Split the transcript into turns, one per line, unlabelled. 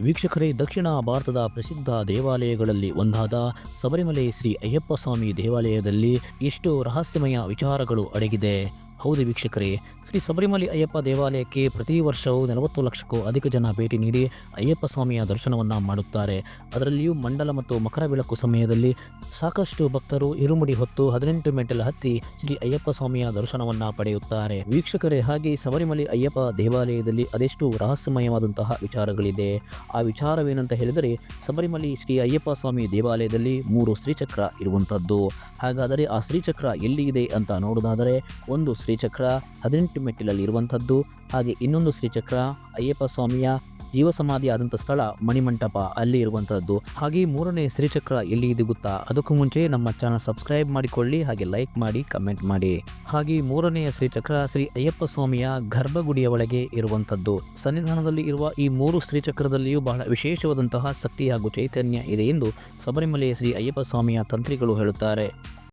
ವೀಕ್ಷಕರೇ, ದಕ್ಷಿಣ ಭಾರತದ ಪ್ರಸಿದ್ಧ ದೇವಾಲಯಗಳಲ್ಲಿ ಒಂದಾದ ಶಬರಿಮಲೆ ಶ್ರೀ ಅಯ್ಯಪ್ಪ ಸ್ವಾಮಿ ದೇವಾಲಯದಲ್ಲಿ ಎಷ್ಟು ರಹಸ್ಯಮಯ ವಿಚಾರಗಳು ಅಡಗಿದೆ. ಹೌದು ವೀಕ್ಷಕರೇ, ಶ್ರೀ ಶಬರಿಮಲೆ ಅಯ್ಯಪ್ಪ ದೇವಾಲಯಕ್ಕೆ ಪ್ರತಿ ವರ್ಷವೂ ನಲವತ್ತು ಲಕ್ಷಕ್ಕೂ ಅಧಿಕ ಜನ ಭೇಟಿ ನೀಡಿ ಅಯ್ಯಪ್ಪ ಸ್ವಾಮಿಯ ದರ್ಶನವನ್ನು ಮಾಡುತ್ತಾರೆ. ಅದರಲ್ಲಿಯೂ ಮಂಡಲ ಮತ್ತು ಮಕರ ಬೆಳಕು ಸಮಯದಲ್ಲಿ ಸಾಕಷ್ಟು ಭಕ್ತರು ಇರುಮುಡಿ ಹೊತ್ತು ಹದಿನೆಂಟು ಮೆಟ್ಟಲು ಹತ್ತಿ ಶ್ರೀ ಅಯ್ಯಪ್ಪ ಸ್ವಾಮಿಯ ದರ್ಶನವನ್ನು ಪಡೆಯುತ್ತಾರೆ. ವೀಕ್ಷಕರೇ, ಹಾಗೆ ಶಬರಿಮಲೆ ಅಯ್ಯಪ್ಪ ದೇವಾಲಯದಲ್ಲಿ ಅದೆಷ್ಟು ರಹಸ್ಯಮಯವಾದಂತಹ ವಿಚಾರಗಳಿದೆ. ಆ ವಿಚಾರವೇನಂತ ಹೇಳಿದರೆ ಶಬರಿಮಲೆ ಶ್ರೀ ಅಯ್ಯಪ್ಪ ಸ್ವಾಮಿ ದೇವಾಲಯದಲ್ಲಿ ಮೂರು ಶ್ರೀಚಕ್ರ ಇರುವಂಥದ್ದು ಹಾಗಾದರೆ ಆ ಶ್ರೀಚಕ್ರ ಎಲ್ಲಿ ಇದೆ ಅಂತ ನೋಡೋದಾದರೆ ಒಂದು ಶ್ರೀಚಕ್ರ ಹದಿನೆಂಟು ಮೆಟ್ಟಿಲಲ್ಲಿ ಇರುವಂಥದ್ದು. ಹಾಗೆ ಇನ್ನೊಂದು ಶ್ರೀಚಕ್ರ ಅಯ್ಯಪ್ಪ ಸ್ವಾಮಿಯ ಜೀವ ಸಮಾಧಿ ಆದಂಥ ಸ್ಥಳ ಮಣಿಮಂಟಪ ಅಲ್ಲಿ ಇರುವಂಥದ್ದು. ಹಾಗೆ ಮೂರನೇ ಶ್ರೀಚಕ್ರ ಎಲ್ಲಿ ಇದೆ ಗೊತ್ತಾ ಅದಕ್ಕೂ ಮುಂಚೆ ನಮ್ಮ ಚಾನಲ್ ಸಬ್ಸ್ಕ್ರೈಬ್ ಮಾಡಿಕೊಳ್ಳಿ, ಹಾಗೆ ಲೈಕ್ ಮಾಡಿ, ಕಮೆಂಟ್ ಮಾಡಿ. ಹಾಗೆ ಮೂರನೆಯ ಶ್ರೀಚಕ್ರ ಶ್ರೀ ಅಯ್ಯಪ್ಪ ಸ್ವಾಮಿಯ ಗರ್ಭಗುಡಿಯ ಒಳಗೆ ಇರುವಂಥದ್ದು. ಸನ್ನಿಧಾನದಲ್ಲಿ ಇರುವ ಈ ಮೂರು ಶ್ರೀಚಕ್ರದಲ್ಲಿಯೂ ಬಹಳ ವಿಶೇಷವಾದಂತಹ ಶಕ್ತಿ ಹಾಗೂ ಚೈತನ್ಯ ಇದೆ ಎಂದು ಶಬರಿಮಲೆಯ ಶ್ರೀ ಅಯ್ಯಪ್ಪ ಸ್ವಾಮಿಯ ತಂತ್ರಿಗಳು ಹೇಳುತ್ತಾರೆ.